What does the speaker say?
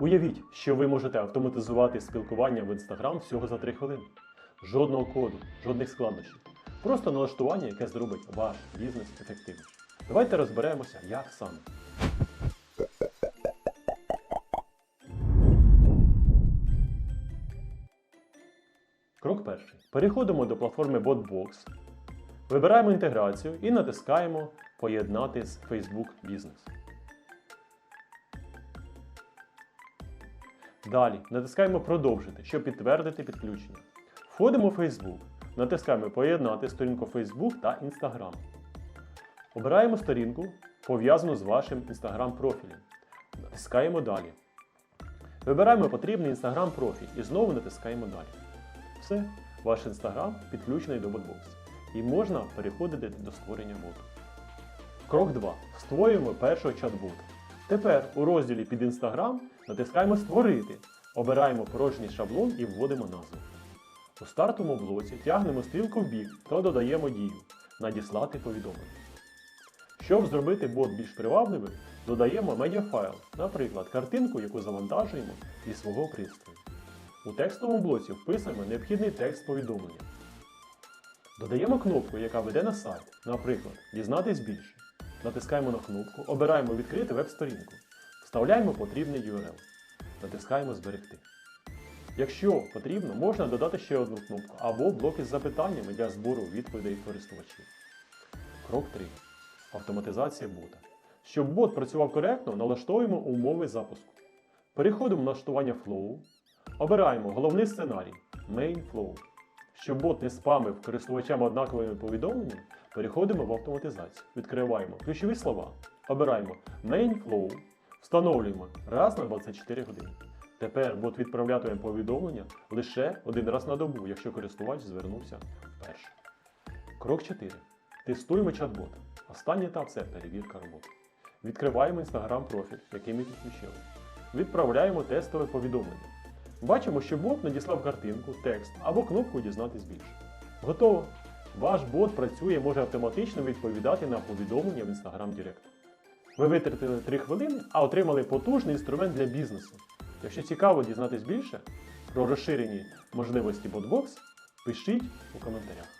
Уявіть, що ви можете автоматизувати спілкування в Instagram всього за 3 хвилини. Жодного коду, жодних складнощів. Просто налаштування, яке зробить ваш бізнес ефективнішим. Давайте розберемося, як саме. Крок перший. Переходимо до платформи BotBox, вибираємо інтеграцію і натискаємо Поєднати з Facebook Business. Далі натискаємо Продовжити, щоб підтвердити підключення. Входимо в Facebook, натискаємо Поєднати сторінку Facebook та Instagram. Обираємо сторінку, пов'язану з вашим Instagram профілем. Натискаємо Далі. Вибираємо потрібний Instagram профіль і знову натискаємо Далі. Все, ваш Instagram підключений до ботбокс. І можна переходити до створення боту. Крок 2. Створюємо першого чат-бота. Тепер у розділі під Instagram натискаємо Створити. Обираємо порожній шаблон і вводимо назву. У стартовому блоці тягнемо стрілку вбік та додаємо дію Надіслати повідомлення. Щоб зробити бот більш привабливим, додаємо медіафайл, наприклад, картинку, яку завантажуємо із свого пристрою. У текстовому блоці вписуємо необхідний текст повідомлення. Додаємо кнопку, яка веде на сайт, наприклад, Дізнатись більше. Натискаємо на кнопку, обираємо Відкрити веб-сторінку, вставляємо потрібний URL. Натискаємо Зберегти. Якщо потрібно, можна додати ще одну кнопку або блок із запитаннями для збору відповідей користувачів. Крок 3. Автоматизація бота. Щоб бот працював коректно, налаштовуємо умови запуску. Переходимо в налаштування Flow, обираємо головний сценарій Main Flow. Щоб бот не спамив користувачам однаковими повідомленнями, переходимо в автоматизацію. Відкриваємо ключові слова, обираємо Main Flow, встановлюємо раз на 24 години. Тепер бот відправлятиме повідомлення лише один раз на добу, якщо користувач звернувся вперше. Крок 4. Тестуємо чат-бот. Останній етап це перевірка роботи. Відкриваємо Instagram профіль, який ми підключили. Відправляємо тестове повідомлення. Бачимо, що бот надіслав картинку, текст або кнопку Дізнатись більше. Готово! Ваш бот працює, може автоматично відповідати на повідомлення в Instagram Direct. Ви витратили 3 хвилини, а отримали потужний інструмент для бізнесу. Якщо цікаво дізнатись більше про розширені можливості BotBox, пишіть у коментарях.